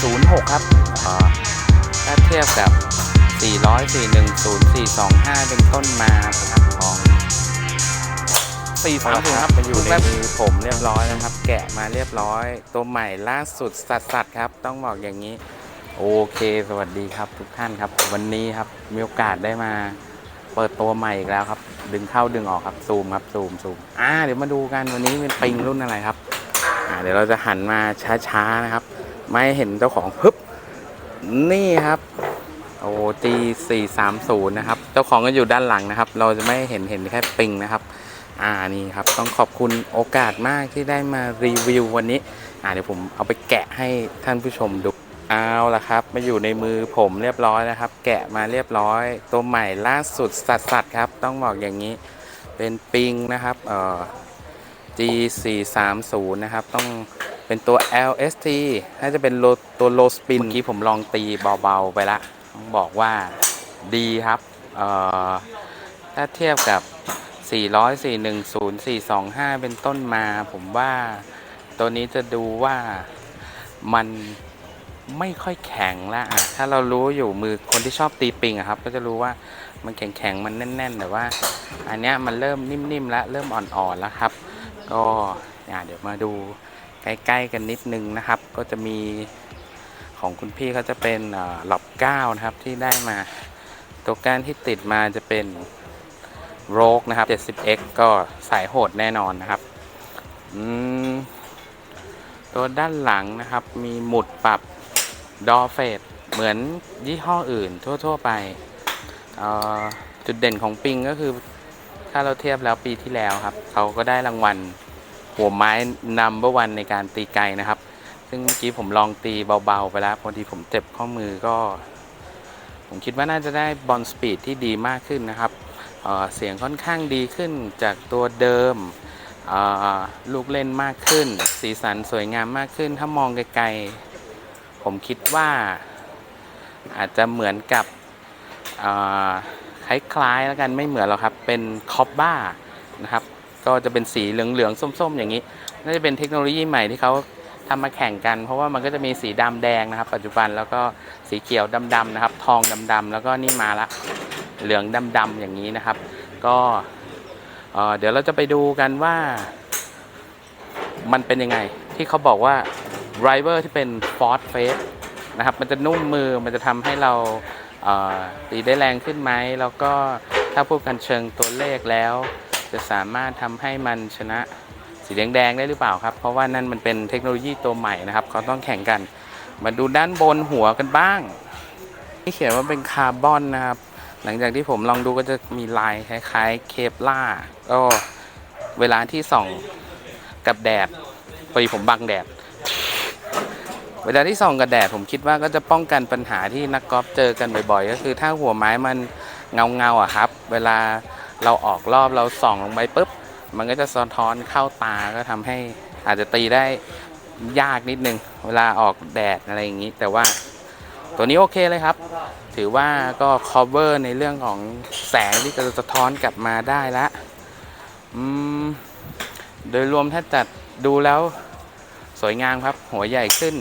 406 ครับอ่าถ้าเทียบกับ 400 410 425 เป็นต้นมาครับของ430ครับมาอยู่ในลูกแรกมือผมเรียบร้อยนะครับ แกะมาเรียบร้อย ตัวใหม่ล่าสุดสัดสัดๆครับ ต้องบอกอย่างนี้ โอเค สวัสดีครับทุกท่านครับ วันนี้ครับมีโอกาสได้มาเปิดตัวใหม่อีกแล้วครับ ดึงเข้าดึงออกครับซูมครับซูมซูมอ่าเดี๋ยวมาดูกันวันนี้เป็นปิงรุ่นอะไรครับอ่าเดี๋ยวเราจะหันมาช้าๆนะครับ ไม่ให้เห็นเจ้าของปึ๊บนี่ครับโอ้จีสี่สามศูนย์นะครับ เจ้าของก็อยู่ด้านหลังนะครับ เราจะไม่เห็นเห็นแค่ปิงนะครับ อ่านี่ครับต้องขอบคุณโอกาสมากที่ได้มารีวิววันนี้ อ่าเดี๋ยวผมเอาไปแกะให้ท่านผู้ชมดูเอาละครับ มาอยู่ในมือผมเรียบร้อยนะครับ แกะมาเรียบร้อย ตัวใหม่ล่าสุดสัดสัดครับ ต้องบอกอย่างนี้ เป็นปิงนะครับเอ่อ G 4 3 0 นะครับ ต้อง เป็นตัว LST น่าจะเป็นโลตัวโลสปินเมื่อกี้ผมลองตีเบาๆไปละต้องบอกว่าดีครับ ถ้าเทียบกับ 400 410 425 เป็นต้นมา ผมว่าตัวนี้จะดูว่ามันไม่ค่อยแข็งละถ้าเรารู้อยู่มือคนที่ชอบตีปิงอะครับ ก็จะรู้ว่ามันแข็งๆ มันแน่น ๆ แต่ว่า อันเนี้ยมันเริ่มนิ่มๆ แล้ว เริ่มอ่อนๆ แล้วครับ ก็เดี๋ยวมาดู ใกล้ๆกันนิดนึงนะครับ ก็จะมีของคุณพี่เขาจะเป็นหลอบก้านะครับที่ได้มา ตัวก้านที่ติดมาจะเป็นโรกนะครับ 70x ก็สายโหดแน่นอนนะครับตัวด้านหลังนะครับ มีหมุดปรับดอเฟดเหมือนยี่ห้ออื่นทั่ว ๆ ไป จุดเด่นของปิงก็คือ ถ้าเราเทียบแล้วปีที่แล้วครับ เขาก็ได้รางวัล หัวไม้นัมเบอร์วันในการตีไกลนะครับ ซึ่งเมื่อกี้ผมลองตีเบาๆ ไปแล้ว พอดีผมเจ็บข้อมือก็ ผมคิดว่าน่าจะได้บอลสปีดที่ดีมากขึ้นนะครับเเสียงค่อนข้างดีขึ้นจากตัวเดิม ลูกเล่นมากขึ้น สีสันสวยงามมากขึ้น ถ้ามองไกลๆ ผมคิดว่าอาจจะเหมือนกับคล้ายๆแล้วกันไม่เหมือนหรอกครับ เป็นคอปบ้านะครับ ก็จะเป็นสีเหลืองๆส้ม ๆ อย่างนี้น่าจะเป็นเทคโนโลยีใหม่ที่เขาทำมาแข่งกัน เพราะว่ามันก็จะมีสีดำแดงนะครับ ปัจจุบันแล้วก็สีเขียวดำๆนะครับ ทองดำๆแล้วก็นี่มาละเหลืองดำๆอย่างนี้นะครับ ก็เดี๋ยวเราจะไปดูกันว่า มันเป็นยังไง ที่เขาบอกว่าไ r เวอร์ที่เป็นฟอร์ f เฟสนะครับ มันจะนุ่มมือมันจะทำให้เราตีได้แรงขึ้นไหมแล้วก็ถ้าพูดกันเชิงตัวเลขแล้ว จะสามารถทำให้มันชนะสีแดงๆได้หรือเปล่าครับ เพราะว่านั่นมันเป็นเทคโนโลยีตัวใหม่นะครับเขาต้องแข่งกัน มาดูด้านบนหัวกันบ้างที่เขียนว่าเป็นคาร์บอนนะครับ หลังจากที่ผมลองดูก็จะมีลายคล้ายๆเคปล่าก็เวลาที่ส่องกับแดดพอดีผมบังแดด เวลาที่ส่องกับแดดผมคิดว่าก็จะป้องกันปัญหาที่นักกอล์ฟเจอกันบ่อยๆ ก็คือถ้าหัวไม้มันเงาเงาๆอะครับ เวลา เราออกรอบเราส่องลงไปปุ๊บ มันก็จะสะท้อนเข้าตาก็ทำให้อาจจะตีได้ยากนิดนึง เวลาออกแดดอะไรอย่างนี้ แต่ว่าตัวนี้โอเคเลยครับ ถือว่าก็ cover ในเรื่องของแสงที่จะสะท้อนกลับมาได้ละอืมโดยรวมถ้าจัดดูแล้วสวยงามครับ หัวใหญ่ขึ้น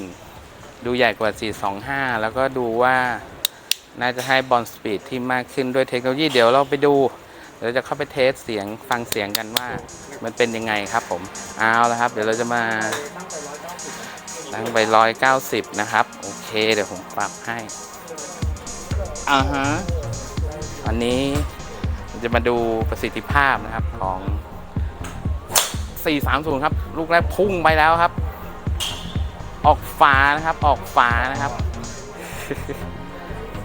ดูใหญ่กว่า 425 แล้วก็ดูว่าน่าจะให้บอลสปีดที่มากขึ้นด้วยเทคโนโลยีเดี๋ยวเราไปดู ดี๋ยวจะเข้าไปเทสเสียงฟังเสียงกันว่า มันเป็นยังไงครับผมเอาละครับ เดี๋ยวเราจะมาตั้งไป190นะครับ โอเค เดี๋ยวผมปรับให้อ่าฮะอันนี้จะมาดูประสิทธิภาพนะครับของ 430 ครับ ลูกแรกพุ่งไปแล้วครับ ออกฝานะครับ ออกฝานะครับ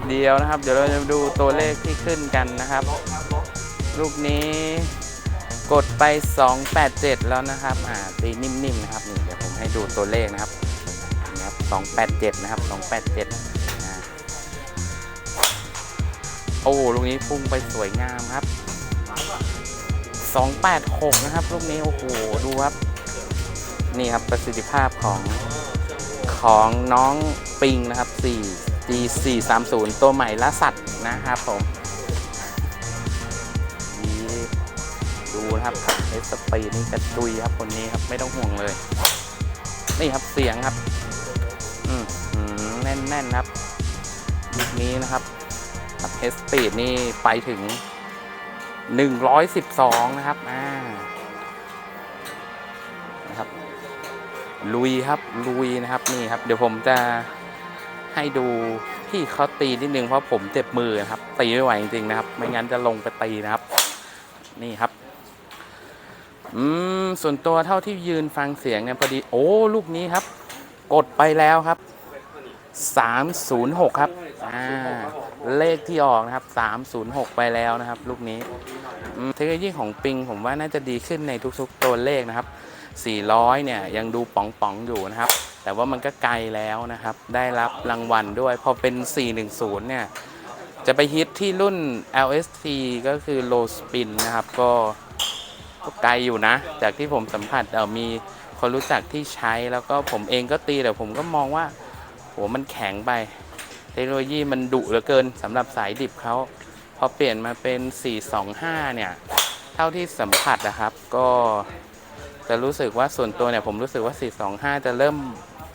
เดียวนะครับ เดี๋ยวเราจะดูตัวเลขที่ขึ้นกันนะครับ ลูกนี้กดไป 287 แล้วนะครับ อ่า ตีนิ่มๆนะครับ นี่เดี๋ยวผมให้ดูตัวเลขนะครับนะครับ 287 นะครับ 287อ่าโอ้ลูกนี้พุ่งไปสวยงามครับ 286 นะครับ ลูกนี้ โอ้โห ดูครับ นี่ครับประสิทธิภาพของของน้องปิงนะครับ 4 G 430 ตัวใหม่ล่าสัตว์นะครับผม นะครับเอสปีนี่กระจุยครับคนนี้ครับไม่ต้องห่วงเลย นี่ครับเสียงครับ อืมอืมน่นๆครับลูกนี้นะครับครับเฮสปีดนี่ไปถึง 112 นะครับอ่านะครับ ลุยครับลุยนะครับนี่ครับ เดี๋ยวผมจะให้ดูพี่เขาตีนิดนึงเพราะผมเจ็บมือนะครับ ตีไม่ไหวจริงๆนะครับ ไม่งั้นจะลงไปตีนะครับ นี่ครับ อืมส่วนตัวเท่าที่ยืนฟังเสียงเนี่ยพอดี โอ้ ลูกนี้ครับ กดไปแล้วครับ 306 ครับอ่าเลขที่ออกนะครับ 306 ไปแล้วนะครับ ลูกนี้เทคโนโลยีของปิงผมว่าน่าจะดีขึ้นในทุกๆตัวเลขนะครับ 400 เนี่ยยังดูป๋องๆอยู่นะครับ แต่ว่ามันก็ไกลแล้วนะครับ ได้รับรางวัลด้วย พอเป็น 410 เนี่ย จะไปฮิตที่รุ่น LST ก็คือ low spin นะครับ ก็ ไกลอยู่นะ จากที่ผมสัมผัสเออมีคนรู้จักที่ใช้แล้วก็ผมเองก็ตีแต่ผมก็มองว่าโหมันแข็งไป เทคโนโลยีมันดุเหลือเกินสำหรับสายดิบเขาพอเปลี่ยนมาเป็น 425 เนี่ย เท่าที่สัมผัสนะครับก็จะรู้สึกว่าส่วนตัวเนี่ยผมรู้สึกว่า 425 จะเริ่ม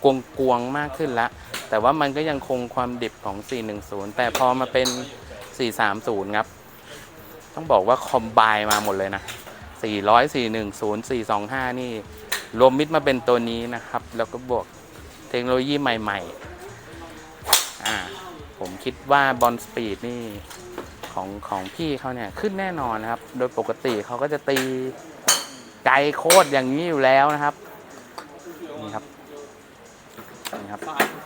กวงกวงๆมากขึ้นละ แต่ว่ามันก็ยังคงความดิบของ 410 แต่พอมาเป็น 430 ครับ ต้องบอกว่าคอมไบมาหมดเลยนะ 400 410 425 นี่ รวมมิดมาเป็นตัวนี้นะครับ แล้วก็บวกเทคโนโลยีใหม่ๆอ่าผมคิดว่าบอลสปีดนี่ของของพี่เขาเนี่ยขึ้นแน่นอนนะครับ โดยปกติเขาก็จะตีไกลโคตรอย่างนี้อยู่แล้วนะครับ นี่ครับ นี่ครับ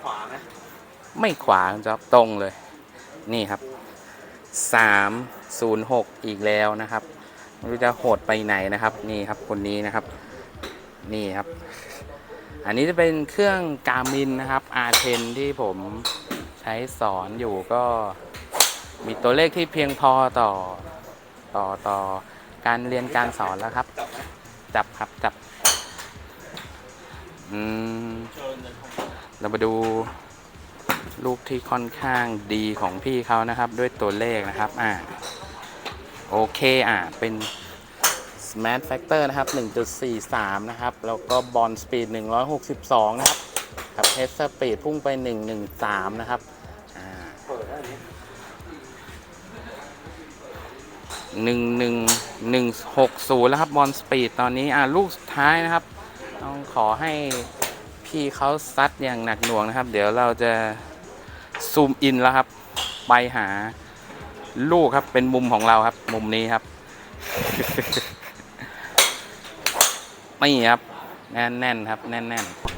ขวานะไม่ขวาจ๊อบตรงเลย นี่ครับสามศูนย์หกอีกแล้วนะครับ ไม่รู้จะโหดไปไหนนะครับ นี่ครับคนนี้นะครับ นี่ครับ อันนี้จะเป็นเครื่องกามินนะครับ R10 ที่ผมใช้สอนอยู่ก็มีตัวเลขที่เพียงพอต่อต่อต่อการเรียนการสอนแล้วครับ จับครับจับอืมเรามาดูลูกที่ค่อนข้างดีของพี่เขานะครับ ด้วยตัวเลขนะครับ อ่า โอเคอ่าเป็น Smart Factor นะครับ 1.43 นะครับ แล้วก็บอลสปีด162 นะครับ กับเทสสปีดพุ่งไป 113 นะครับอ่าเปิดได้นี้หนึ่งหนึ่งหนึ่งหกศูนย์แล้วครับบอลสปีดตอนนี้อ่าลูกสุดท้ายนะครับ ต้องขอให้พี่เขาซัดอย่างหนักหน่วงนะครับ เดี๋ยวเราจะซูมอินแล้วครับ ไปหา ลูกครับ เป็นมุมของเราครับ มุมนี้ครับนี่ครับ แน่นๆครับ แน่นๆ